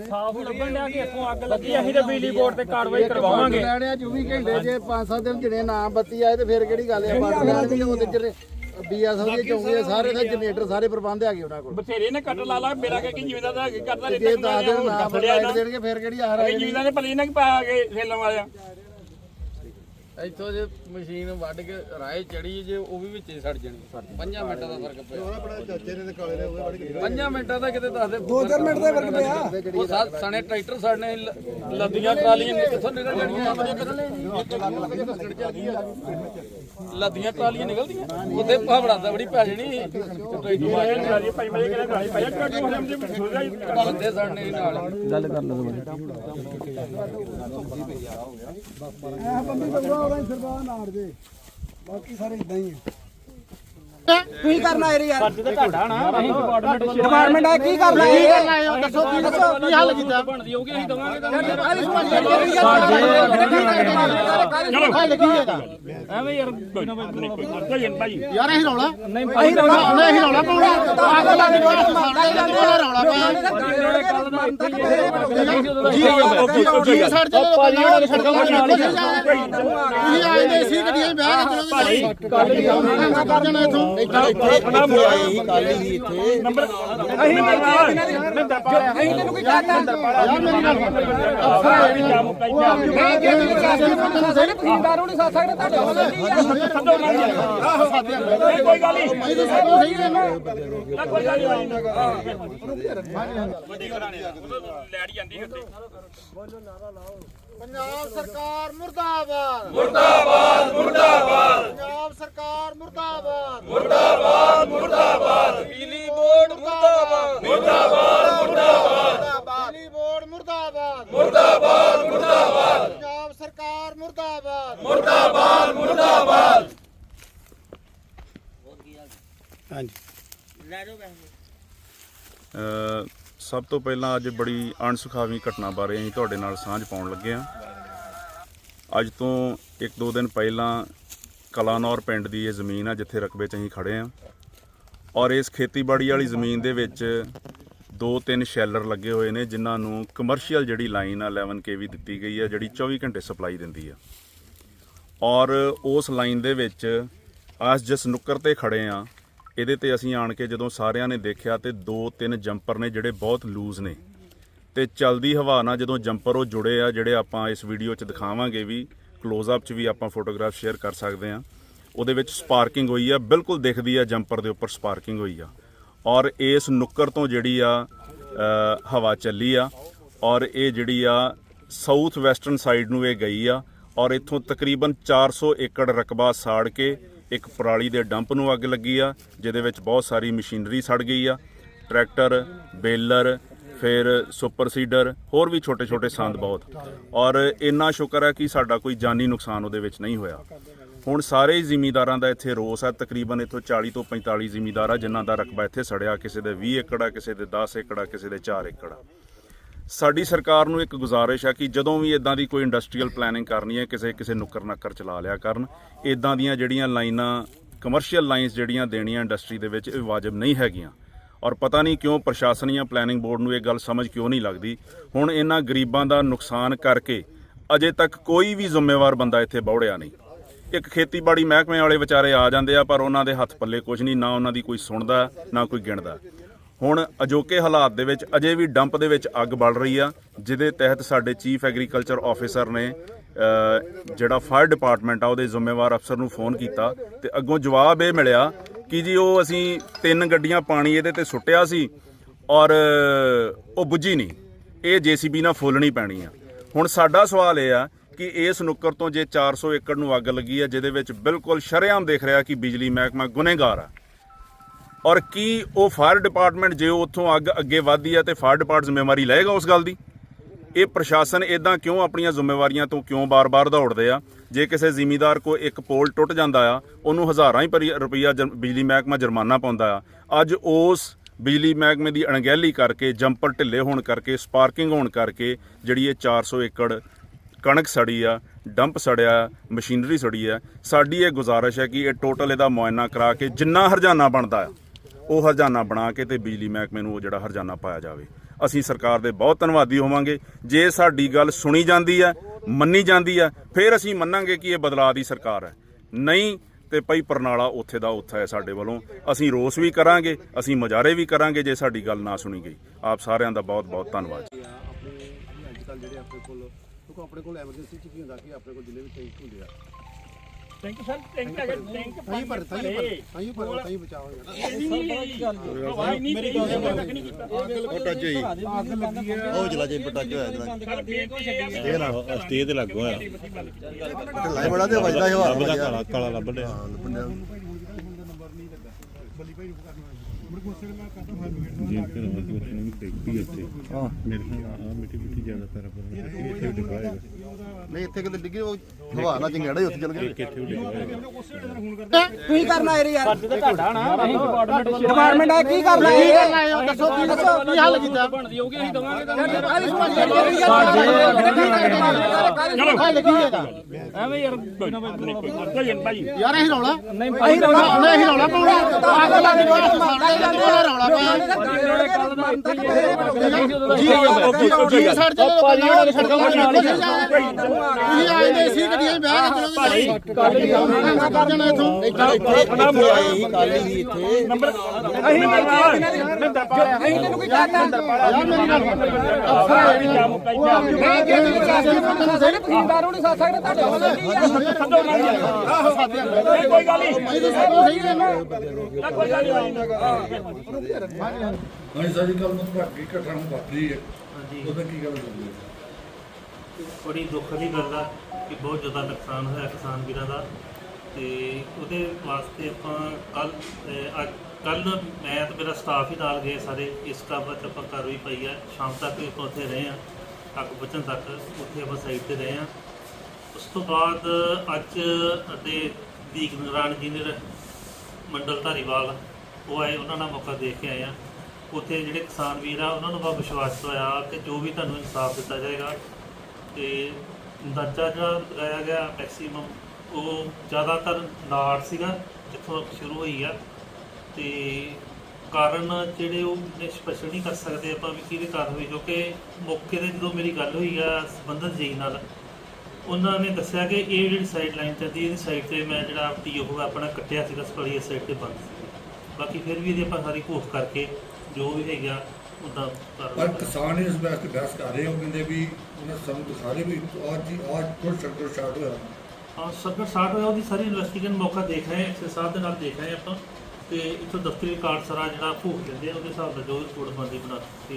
ਸਾਫ਼ ਲੱਭਣ ਡਿਆ ਕਿ ਇੱਥੋਂ ਅੱਗ ਲੱਗੀ ਅਸੀਂ ਤੇ ਬਿਜਲੀ ਬੋਰਡ ਤੇ ਕਾਰਵਾਈ ਕਰਵਾਵਾਂਗੇ। ਲੈਣੇ ਆ 24 ਘੰਟੇ ਜੇ 5-7 ਦਿਨ ਜਿਹੜੇ ਨਾ ਬੱਤੀ ਆਏ ਤੇ ਫਿਰ ਕਿਹੜੀ ਗੱਲ ਆ? ਬਾਕੀ ਲੈਣੇ ਉਹਦੇ ਜਿਹੜੇ ਬੀਐਸਐਫ ਦੀਆਂ ਚੌਂਕੀਆਂ ਸਾਰੇ ਦਾ ਜਨਰੇਟਰ ਸਾਰੇ ਪ੍ਰਬੰਧ ਹੈਗੇ ਉਹਨਾਂ ਕੋਲ। ਬਥੇਰੇ ਨੇ ਕੱਟ ਲਾ ਲਾ ਮੇਰਾ ਕਿ ਜਿਵੇਂ ਦਾ ਕਰਦਾ ਜੇ 10 ਦਿਨ ਨਾ। ਲਾਈਟ ਦੇਣਗੇ ਫਿਰ ਕਿਹੜੀ ਆ ਜਿਵੇਂ ਨੇ? ਪਲੀ ਨਾ ਕਿ ਪਾ ਕੇ ਸੇਲਣ ਵਾਲਿਆ ਇੱਥੋਂ ਜੇ ਮਸ਼ੀਨ ਵੱਢ ਕੇ ਰਾਏ ਚੜੀ ਜੇ ਉਹ ਵੀ ਵਿੱਚੇ ਸੜ ਜਾਣੀ। 5 ਮਿੰਟਾਂ ਦਾ ਫ਼ਰਕ ਪਿਆ। ਆਪਣਾ ਚਾਚੇ ਨੇ ਤੇ ਕਾਲੇ ਨੇ ਉਹ ਵੱਢ ਕੇ 5 ਮਿੰਟਾਂ ਦਾ ਕਿਤੇ ਦੱਸ ਦੇ। 2-4 ਮਿੰਟ ਦਾ ਫ਼ਰਕ ਪਿਆ। ਉਹ ਸਾ- ਸਣੇ ਟਰੈਕਟਰ ਸੜਨੇ ਲੱਦੀਆਂ ਟਰਾਲੀਆਂ ਕਿੱਥੋਂ ਨਿਕਲ ਜਾਣੀਆਂ? ਲੱਦੀਆਂ ਟਰਾਲੀਆਂ ਨਿਕਲਦੀਆਂ। ਉੱਥੇ ਭਾਵੜਾ ਦਾ ਬੜੀ ਪੈ ਜਾਣੀ ਗਾਲੀ ਪਾਇਆ ਕੱਟ ਹੋ ਨਾਲ ਕੀ ਕਰਨਾ ਇਹ ਯਾਰ? ਤੇ ਤੁਹਾਡਾ ਨਾ ਅਸੀਂ ਡਿਪਾਰਟਮੈਂਟ ਵੱਲੋਂ ਡਿਪਾਰਟਮੈਂਟ ਆ ਕੀ ਕਰਨਾ ਕੀ ਇਹ? ਕਰਨਾ ਦੱਸੋ ਕੀ ਦੱਸੋ ਕੀ ਹੱਲ ਕੀਤਾ? ਬਣਦੀ ਹੋਊਗੀ ਅਸੀਂ ਦਵਾਂਗੇ ਚਲੋ ਹੱਲ ਕੀ ਹੈਗਾ ਐਵੇਂ ਯਾਰ ਕੋਈ ਨਾ ਕੋਈ ਭਾਈ। ਯਾਰ ਅਸੀਂ ਰੌਲਾ ਨਹੀਂ ਅਸੀਂ ਰੌਲਾ ਅਸੀਂ ਰੌਲਾ ਪਾਉਣਾ। ਆਗ ਲੱਗ ਗਈ ਸਾਡੇ ਲੱਗ ਗਈ ਰੌਲਾ ਪਾਇਆ ਜੀ ਜੀ ਸਾਡੇ ਚਲੇ ਭਾਜੀ ਉਹਨਾਂ ਸੜਕਾਂ ਤੇ ਤੁਸੀਂ ਆਏ ਨੇ ਸੀ ਗੱਡੀਆਂ ਵਿਆਹ ਕੇ ਚਲੋ ਕੱਲ ਵੀ ਕਰ ਜਾਣਾ ਇਥੋਂ। ਇੱਥੇ ਆਏ ਕੱਲ ਹੀ ਇੱਥੇ ਨੰਬਰ ਅਸੀਂ ਅਸੀਂ ਤੈਨੂੰ ਕੀ ਕਹਤਾ ਯਾਰ ਮੇਰੀ ਗੱਲ ਅਫਸਰ ਆਏ ਵੀ ਜਾਮ ਕਾਈਆ ਮੈਂ ਕਿ ਤੈਨੂੰ ਸਾਥ ਸਕਦੇ ਫੀਲਦਾਰ ਨੂੰ ਸਾਥ ਸਕਦੇ ਤੁਹਾਡੇ ਕੋਈ ਗੱਲ ਨਹੀਂ ਇਹ ਤਾਂ ਸਭ ਸਹੀ ਹੈ ਨਾ ਕੋਈ ਗੱਲ ਨਹੀਂ ਵੱਡੇ ਘਰਾਣੇ ਦਾ ਲੈੜ ਜਾਂਦੀ ਉੱਤੇ ਪੰਜਾਬ ਸਰਕਾਰ ਮੁਰਦਾਬਾਦ ਮੁਰਦਾਬਾਦ ਮੁਰਦਾਬਾਦ ਪੰਜਾਬ ਸਰਕਾਰ ਮੁਰਦਾਬਾਦ ਮੁਰਦਾਬਾਦ ਮੁਰਦਾਬਾਦ। ਬਿਜਲੀ ਬੋਰਡ ਮੁਰਦਾਬਾਦ। ਮੁਰਦਾਬਾਦ ਮੁਰਦਾਬਾਦ। ਬਿਜਲੀ ਬੋਰਡ ਮੁਰਦਾਬਾਦ। ਮੁਰਦਾਬਾਦ ਮੁਰਦਾਬਾਦ। ਪੰਜਾਬ ਸਰਕਾਰ ਮੁਰਦਾਬਾਦ। ਅ, ਸਭ ਤੋਂ ਪਹਿਲਾਂ ਅੱਜ ਬੜੀ ਅਣਸੁਖਾਵੀ ਘਟਨਾ ਬਾਰੇ ਅਸੀਂ ਤੁਹਾਡੇ ਨਾਲ ਸਾਂਝ ਪਾਉਣ ਲੱਗੇ ਹਾਂ। ਅੱਜ ਤੋਂ ਇੱਕ ਦੋ ਦਿਨ ਪਹਿਲਾਂ ਕਲਾਨੌਰ ਪਿੰਡ ਦੀ ਇਹ ਜ਼ਮੀਨ ਆ, ਜਿੱਥੇ ਰਕਬੇ 'ਚ ਅਸੀਂ ਖੜੇ ਹਾਂ। ਔਰ ਇਸ ਖੇਤੀਬਾੜੀ ਵਾਲੀ ਜ਼ਮੀਨ ਦੇ ਵਿੱਚ ਦੋ ਤਿੰਨ ਸ਼ੈਲਰ ਲੱਗੇ ਹੋਏ ਨੇ, ਜਿਨ੍ਹਾਂ ਨੂੰ ਕਮਰਸ਼ੀਅਲ ਜਿਹੜੀ ਲਾਈਨ ਆ 11 ਕੇਵੀ ਦਿੱਤੀ ਗਈ ਆ, ਜਿਹੜੀ 24 ਘੰਟੇ ਸਪਲਾਈ ਦਿੰਦੀ ਆ। ਔਰ ਉਸ ਲਾਈਨ ਦੇ ਵਿੱਚ ਆਸ ਜਿਸ ਨੁੱਕਰ ਤੇ ਖੜੇ ਆ ਇਹਦੇ ਤੇ ਅਸੀਂ ਆਣ ਕੇ ਜਦੋਂ ਸਾਰਿਆਂ ਨੇ ਦੇਖਿਆ ਤੇ ਦੋ ਤਿੰਨ ਜੰਪਰ ਨੇ ਜਿਹੜੇ ਬਹੁਤ ਲੂਜ਼ ਨੇ। ਤੇ ਚਲਦੀ ਹਵਾ ਨਾਲ ਜਦੋਂ ਜੰਪਰ ਉਹ ਜੁੜੇ ਆ, ਜਿਹੜੇ ਆਪਾਂ ਇਸ ਵੀਡੀਓ 'ਚ ਦਿਖਾਵਾਂਗੇ ਵੀ ক্লোਜ਼ ਅਪ 'ਚ ਵੀ ਆਪਾਂ ਫੋਟੋਗ੍ਰਾਫ ਸ਼ੇਅਰ ਕਰ ਸਕਦੇ ਆ ਉਹਦੇ ਵਿੱਚ ਸਪਾਰਕਿੰਗ ਹੋਈ ਆ, ਬਿਲਕੁਲ ਦਿਖਦੀ ਆ ਜੰਪਰ ਦੇ ਉੱਪਰ ਸਪਾਰਕਿੰਗ ਹੋਈ ਆ। ਔਰ ਇਸ ਨੁੱਕਰ ਤੋਂ ਜਿਹੜੀ ਆ ਹਵਾ ਚੱਲੀ ਆ, ਔਰ ਇਹ ਜਿਹੜੀ ਆ ਸਾਊਥ ਵੈਸਟਰਨ ਸਾਈਡ ਨੂੰ ਇਹ ਗਈ ਆ, ਔਰ ਇੱਥੋਂ ਤਕਰੀਬਨ 400 ਏਕੜ ਰਕਬਾ ਸਾੜ ਕੇ ਇੱਕ ਪਰਾਲੀ ਦੇ ਡੰਪ ਨੂੰ ਅੱਗ ਲੱਗੀ ਆ, ਜਿਹਦੇ ਵਿੱਚ ਬਹੁਤ ਸਾਰੀ ਮਸ਼ੀਨਰੀ ਸੜ ਗਈ ਆ। ਟਰੈਕਟਰ, ਬੇਲਰ ਫਿਰ ਸੁਪਰ ਸੀਡਰ, ਹੋਰ ਵੀ ਛੋਟੇ ਛੋਟੇ ਸੰਦ ਬਹੁਤ। ਔਰ ਇੰਨਾ ਸ਼ੁਕਰ ਹੈ ਕਿ ਸਾਡਾ ਕੋਈ ਜਾਨੀ ਨੁਕਸਾਨ ਉਹਦੇ ਵਿੱਚ ਨਹੀਂ ਹੋਇਆ। ਹੁਣ ਸਾਰੇ ਹੀ ਜ਼ਿਮੀਂਦਾਰਾਂ ਦਾ ਇੱਥੇ ਰੋਸ ਹੈ, ਤਕਰੀਬਨ ਇੱਥੋਂ 40 ਤੋਂ 45 ਜ਼ਿਮੀਂਦਾਰ ਆ, ਜਿਨ੍ਹਾਂ ਦਾ ਰਕਬਾ ਇੱਥੇ ਸੜਿਆ, ਕਿਸੇ ਦੇ 20 ਏਕੜ ਆ, ਕਿਸੇ ਦੇ 10 ਏਕੜ ਆ, ਕਿਸੇ ਦੇ 4 ਏਕੜ ਸਾਡੀ ਸਰਕਾਰ ਨੂੰ ਇੱਕ ਗੁਜ਼ਾਰਿਸ਼ ਹੈ ਕਿ ਜਦੋਂ ਵੀ ਇਦਾਂ ਦੀ ਕੋਈ ਇੰਡਸਟਰੀਅਲ ਪਲੈਨਿੰਗ ਕਰਨੀ ਹੈ, ਕਿਸੇ ਕਿਸੇ ਨੁੱਕਰ ਨੱਕਰ ਚਲਾ ਲਿਆ ਕਰਨ ਇਦਾਂ ਦੀਆਂ ਜਿਹੜੀਆਂ ਲਾਈਨਾਂ, ਕਮਰਸ਼ੀਅਲ ਲਾਈਨਸ ਜਿਹੜੀਆਂ ਦੇਣੀਆਂ ਇੰਡਸਟਰੀ ਦੇ ਵਿੱਚ ਇਹ ਵਾਜਬ ਨਹੀਂ ਹੈਗੀਆਂ। ਔਰ ਪਤਾ ਨਹੀਂ ਕਿਉਂ ਪ੍ਰਸ਼ਾਸਨ ਜਾਂ ਪਲੈਨਿੰਗ ਬੋਰਡ ਨੂੰ ਇਹ ਗੱਲ ਸਮਝ ਕਿਉਂ ਨਹੀਂ ਲੱਗਦੀ। ਹੁਣ ਇਹਨਾਂ ਗਰੀਬਾਂ ਦਾ ਨੁਕਸਾਨ ਕਰਕੇ ਅਜੇ ਤੱਕ ਕੋਈ ਵੀ ਜ਼ਿੰਮੇਵਾਰ ਬੰਦਾ ਇੱਥੇ ਬੌੜਿਆ ਨਹੀਂ। ਇੱਕ ਖੇਤੀਬਾੜੀ ਮਹਿਕਮੇ ਵਾਲੇ ਵਿਚਾਰੇ ਆ ਜਾਂਦੇ ਆ, ਪਰ ਉਹਨਾਂ ਦੇ ਹੱਥ ਪੱਲੇ ਕੁਝ ਨਹੀਂ, ਨਾ ਉਹਨਾਂ ਦੀ ਕੋਈ ਸੁਣਦਾ, ਨਾ ਕੋਈ ਗਿਣਦਾ। ਹੁਣ ਅਜੋਕੇ ਹਾਲਾਤ ਦੇ ਵਿੱਚ ਅਜੇ ਵੀ ਡੰਪ ਦੇ ਵਿੱਚ ਅੱਗ ਬਲ ਰਹੀ ਆ, ਜਿਹਦੇ ਤਹਿਤ ਸਾਡੇ ਚੀਫ ਐਗਰੀਕਲਚਰ ਆਫੀਸਰ ਨੇ ਜਿਹੜਾ ਫਾਇਰ ਡਿਪਾਰਟਮੈਂਟ ਆ, ਉਹਦੇ ਜ਼ਿੰਮੇਵਾਰ ਅਫਸਰ ਨੂੰ ਫੋਨ ਕੀਤਾ ਤੇ ਅੱਗੋਂ ਜਵਾਬ ਇਹ ਮਿਲਿਆ ਕਿ ਜੀ ਉਹ ਅਸੀਂ ਤਿੰਨ ਗੱਡੀਆਂ ਪਾਣੀ ਇਹਦੇ ਤੇ ਸੁੱਟਿਆ ਸੀ ਔਰ ਉਹ ਬੁੱਝੀ ਨਹੀਂ। ਇਹ ਜੀਸੀਬੀ ਨਾਲ ਫੁੱਲਣੀ ਪੈਣੀ ਆ। ਹੁਣ ਸਾਡਾ ਸਵਾਲ ਇਹ ਆ ਕਿ ਇਸ ਨੁੱਕਰ ਤੋਂ ਜੇ 400 ਏਕੜ ਨੂੰ ਅੱਗ ਲੱਗੀ ਆ, ਜਿਹਦੇ ਵਿੱਚ ਬਿਲਕੁਲ ਸ਼ਰੇਆਮ ਦੇਖ ਰਿਹਾ ਕਿ ਬਿਜਲੀ ਮਹਿਕਮਾ ਗੁਨੇਗਾਰ ਆ। ਔਰ ਕੀ ਉਹ ਫਾਇਰ ਡਿਪਾਰਟਮੈਂਟ ਜੇ ਉੱਥੋਂ ਅੱਗ ਅੱਗੇ ਵਧਦੀ ਆ ਤੇ ਫਾਇਰ ਡਿਪਾਰਟ ਜ਼ਿੰਮੇਵਾਰੀ ਲਏਗਾ ਉਸ ਗੱਲ ਦੀ? ਇਹ ਪ੍ਰਸ਼ਾਸਨ ਇਦਾਂ ਕਿਉਂ ਆਪਣੀਆਂ ਜ਼ਿੰਮੇਵਾਰੀਆਂ ਤੋਂ ਕਿਉਂ ਬਾਰ-ਬਾਰ ਦੌੜਦੇ ਆ? ਜੇ ਕਿਸੇ ਜ਼ਿਮੀਦਾਰ ਕੋ ਇੱਕ ਪੋਲ ਟੁੱਟ ਜਾਂਦਾ ਆ, ਉਹਨੂੰ ਹਜ਼ਾਰਾਂ ਹੀ ਪਰੀ- ਰੁਪਈਆ ਜਰ- ਬਿਜਲੀ ਮਹਿਕਮਾ ਜੁਰਮਾਨਾ ਪਾਉਂਦਾ ਆ। ਅੱਜ ਉਸ ਬਿਜਲੀ ਮਹਿਕਮੇ ਦੀ ਅਣਗਹਿਲੀ ਕਰਕੇ, ਜੰਪਰ ਢਿੱਲੇ ਹੋਣ ਕਰਕੇ, ਸਪਾਰਕਿੰਗ ਹੋਣ ਕਰਕੇ ਜਿਹੜੀ ਇਹ 400 ਏਕੜ ਕਣਕ ਸੜੀ ਆ, ਡੰਪ ਸੜਿਆ, ਮਸ਼ੀਨਰੀ ਸੜੀ ਆ, ਸਾਡੀ ਇਹ ਗੁਜ਼ਾਰਿਸ਼ ਹੈ ਕਿ ਇਹ ਟੋਟਲ ਇਹਦਾ ਮੁਆਇਨਾ ਕਰਾ ਕੇ ਜਿੰਨਾ ਹਰਜਾਨਾ ਬਣਦਾ ਆ, ਉਹ ਹਰਜਾਨਾ ਬਣਾ ਕੇ ਤੇ ਬਿਜਲੀ ਮਹਿਕਮੇ ਨੂੰ ਉਹ ਜਿਹੜਾ ਹਰਜਾਨਾ ਪਾਇਆ ਜਾਵੇ। ਅਸੀਂ ਸਰਕਾਰ ਦੇ ਬਹੁਤ ਧੰਨਵਾਦੀ ਹੋਵਾਂਗੇ। ਜੇ ਸਾਡੀ ਗੱਲ ਸੁਣੀ ਜਾਂਦੀ ਹੈ ਮੰਨੀ ਜਾਂਦੀ ਹੈ ਫਿਰ ਅਸੀਂ ਮੰਨਾਂਗੇ ਕਿ ਇਹ ਬਦਲਾਅ ਦੀ ਸਰਕਾਰ ਹੈ। ਨਹੀਂ ਤੇ ਭਾਈ ਪਰਨਾਲਾ ਉੱਥੇ ਦਾ ਉੱਥਾ ਹੈ ਸਾਡੇ ਵੱਲੋਂ। ਅਸੀਂ ਰੋਸ ਵੀ ਕਰਾਂਗੇ, ਅਸੀਂ ਮੁਜ਼ਾਹਰੇ ਵੀ ਕਰਾਂਗੇ ਜੇ ਸਾਡੀ ਗੱਲ ਨਾ ਸੁਣੀ ਗਈ। ਆਪ ਸਾਰਿਆਂ ਦਾ ਬਹੁਤ ਬਹੁਤ ਧੰਨਵਾਦ ਆਪਣੇ ਅੱਜ ਕੱਲ ਜਿਹੜੇ ਆਪਣੇ ਕੋਲ ਕਿਉਂਕਿ ਆਪਣੇ ਕੋਲ ਐਮਰਜੈਂਸੀ ਚ ਕੀ ਹੁੰਦਾ ਕਿ ਆਪਣੇ ਕੋਲ ਜਿੰਨੇ ਵੀ ਟੈਂਕ ਹੁੰਦੇ ਆ। ਟੈਂਕ ਸਰ ਉਹ ਜਲਾ ਜੇ ਹੋਇਆ ਜਲਾ ਸਰ ਬੇਨਤੀ ਸਟੇ ਤੇ ਲੱਗੋ ਹੋਇਆ ਲਾਈ ਬੜਾ ਤੇ ਵੱਜਦਾ ਹਵਾ ਲੱਭ ਕਾਲਾ ਕਾਲਾ ਲੱਭ ਲਿਆ। ਜੀ ਫਿਰ ਉਹ ਕਿ ਉੱਥੇ ਨਹੀਂ ਦੇਖੀ ਇੱਥੇ ਹਾਂ ਮੇਰੇ ਨਾਲ ਆ ਮਿੱਟੀ ਮਿੱਟੀ ਜ਼ਿਆਦਾ ਪੈਰ ਪਰ ਇੱਥੇ ਡਿੱਗਾ ਹੋਏਗਾ ਨਹੀਂ ਇੱਥੇ ਕਿਤੇ ਡਿੱਗੀ ਉਹ ਹਵਾ ਨਾਲ ਚੰਗੜਾ ਹੀ ਉੱਥੇ ਚਲ ਗਿਆ ਇੱਥੇ ਡਿੱਗਾ ਹੋਏਗਾ ਤੁਸੀਂ ਕਰਨਾ ਇਹ ਯਾਰ ਸਾਡੇ ਤੇ ਘਾਟਾ ਨਾ ਅਸੀਂ ਡਿਪਾਰਟਮੈਂਟ ਡਿਪਾਰਟਮੈਂਟ ਆ ਕੀ ਕਰਨਾ ਕੀ ਇਹ ਕਰਨਾ ਹੈ ਉਹ ਦੱਸੋ ਕੀ ਦੱਸੋ ਕੀ ਹੱਲ ਕੀਤਾ ਬਣਦੀ ਹੋਊਗੀ ਅਸੀਂ ਦਵਾਂਗੇ ਹੱਲ ਕੀ ਹੈਗਾ ਐਵੇਂ ਯਾਰ ਕੋਈ ਨਾ ਕੋਈ ਨਾ ਭਾਈ ਯਾਰ ਅਸੀਂ ਰੌਲਾ ਨਹੀਂ ਅਸੀਂ ਰੌਲਾ ਪਾਉਣਾ ਅਸੀਂ ਰੌਲਾ ਪਾਉਣਾ ਅੱਗ ਲੱਗ ਪਾਇਆ ਜੀ ਜੀ ਸੜ ਚਲੇ ਪਹਿਲਾਂ ਉਹ ਸੜਕਾਂ ਤੇ ਤੁਸੀਂ ਆਏ ਨੇ ਸੀ ਗੱਡੀਆਂ ਬਹਿ ਕੇ ਚਲੋ ਕੱਲ ਵੀ ਕਰ ਜਾਣਾ ਇਥੋਂ ਅਸੀਂ ਤੈਨੂੰ ਕੀ ਕਹਤਾ ਯਾਰ ਮੇਰੀ ਗੱਲ। ਅਫਸਰ ਆਏ ਨੇ ਮੈਂ ਕਿਹਾ ਕਿ ਸਾਰੇ ਤਹਿਸੀਲਦਾਰ ਨਹੀਂ ਸਾਥ ਸਕਦੇ ਤੁਹਾਡੇ ਕੋਲ ਕੀ ਆ ਕੋਈ ਗੱਲ ਨਹੀਂ ਸਹੀ ਨੇ ਕੋਈ ਗੱਲ ਨਹੀਂ ਹਾਂਜੀ ਸਾਡੀ ਕੱਲ ਨੂੰ ਘਟਨਾ ਨੂੰ ਵਾਪਰੀ ਹੈ। ਉਹਦਾ ਕੀ ਗੱਲ ਹੋਈ ਬੜੀ ਦੁੱਖ ਦੀ ਗੱਲ ਆ ਕਿ ਬਹੁਤ ਜ਼ਿਆਦਾ ਨੁਕਸਾਨ ਹੋਇਆ ਕਿਸਾਨ ਵੀਰਾਂ ਦਾ। ਤੇ ਉਹਦੇ ਵਾਸਤੇ ਆਪਾਂ ਕੱਲ ਅੱਜ ਕੱਲ ਮੈਂ ਤੇ ਮੇਰਾ ਸਟਾਫ ਹੀ ਨਾਲ ਗਏ ਸਾਰੇ। ਇਸ ਕੰਮ ਵਿੱਚ ਆਪਾਂ ਕਾਰਵਾਈ ਪਾਈ ਆ। ਸ਼ਾਮ ਤੱਕ ਆਪਾਂ ਉੱਥੇ ਰਹੇ ਆ। ਅੱਗ ਬੁਝਣ ਤੱਕ ਉੱਥੇ ਆਪਾਂ ਸਾਈਡ ਤੇ ਰਹੇ ਆ। ਉਸ ਤੋਂ ਬਾਅਦ ਅੱਜ ਅਤੇ ਦੀਕ ਨਰਾਨ ਇੰਜੀਨੀਅਰ ਮੰਡਲ ਧਾਰੀਵਾਲ ਉਹ ਆਏ, ਉਹਨਾਂ ਨਾਲ ਮੌਕਾ ਦੇਖ ਕੇ ਆਏ ਆ ਉੱਥੇ ਜਿਹੜੇ ਕਿਸਾਨ ਵੀਰ ਆ, ਉਹਨਾਂ ਨੂੰ ਬਹੁਤ ਵਿਸ਼ਵਾਸ ਹੋਇਆ ਕਿ ਜੋ ਵੀ ਤੁਹਾਨੂੰ ਇਨਸਾਫ ਦਿੱਤਾ ਜਾਏਗਾ ਤੇ ਅੰਦਾਜ਼ਾ ਜਿਹੜਾ ਲਗਾਇਆ ਗਿਆ ਮੈਕਸਿਮਮ ਉਹ ਜ਼ਿਆਦਾਤਰ ਨਾੜ ਸੀਗਾ, ਜਿੱਥੋਂ ਸ਼ੁਰੂ ਹੋਈ ਆ। ਤੇ ਕਾਰਨ ਜਿਹੜੇ ਉਹ ਨਿਸ਼ਪਸ਼ ਨਹੀਂ ਕਰ ਸਕਦੇ ਆਪਾਂ ਵੀ ਕਿਹਦੇ ਕਾਰਨ ਹੋਈ ਕਿਉਂਕਿ ਮੌਕੇ ਤੇ ਜਦੋਂ ਮੇਰੀ ਗੱਲ ਹੋਈ ਆ ਸੰਬੰਧਤ ਜੀ ਨਾਲ, ਉਹਨਾਂ ਨੇ ਦੱਸਿਆ ਕਿ ਇਹ ਜਿਹੜੀ ਸਾਈਡ ਲਾਈਨ ਚੱਲਦੀ, ਇਹਦੀ ਸਾਈਡ ਤੇ ਮੈਂ ਜਿਹੜਾ ਟੀਓ ਆਪਣਾ ਕੱਟਿਆ ਸੀਗਾ ਸਪੜੀ ਸਾਈਡ ਤੇ ਬੰਦ। ਸੀ ਬਾਕੀ ਫਿਰ ਵੀ ਇਹਦੀ ਆਪਾਂ ਸਾਰੀ ਘੋਖ ਕਰਕੇ ਜੋ ਵੀ ਹੈਗਾ ਉਹਦਾ ਪਰ ਕਿਸਾਨ ਇਸ ਵਾਸਤੇ ਬਹਿਸ ਕਰ ਰਹੇ ਹੋ ਕਹਿੰਦੇ ਵੀ ਉਹਨਾਂ ਸਾਨੂੰ ਦਿਖਾ ਰਹੇ ਵੀ ਅੱਜ ਹੀ ਅੱਜ ਕੋਈ ਸ਼ਟਰ ਸ਼ਾਟ ਹੋਇਆ। ਹਾਂ ਸਰਕਟ ਸਟਾਰਟ ਹੋਇਆ ਉਹਦੀ ਸਾਰੀ ਇਨਵੈਸਟੀਗੇਸ਼ਨ ਮੌਕਾ ਦੇਖ ਰਹੇ ਹਾਂ ਐਕਸੇ ਸਾਹਿਬ ਦੇ ਨਾਲ ਦੇਖ ਰਹੇ ਆਪਾਂ। ਤੇ ਇੱਥੋਂ ਦਫ਼ਤਰੀ ਕਾਰਡ ਸਾਰਾ ਜਿਹੜਾ ਭੂਖ ਦਿੰਦੇ ਆ ਉਹਦੇ ਹਿਸਾਬ ਨਾਲ ਜੋ ਰਿਪੋਰਟ ਬਣਦੀ ਬਣਾ ਦਿੱਤੀ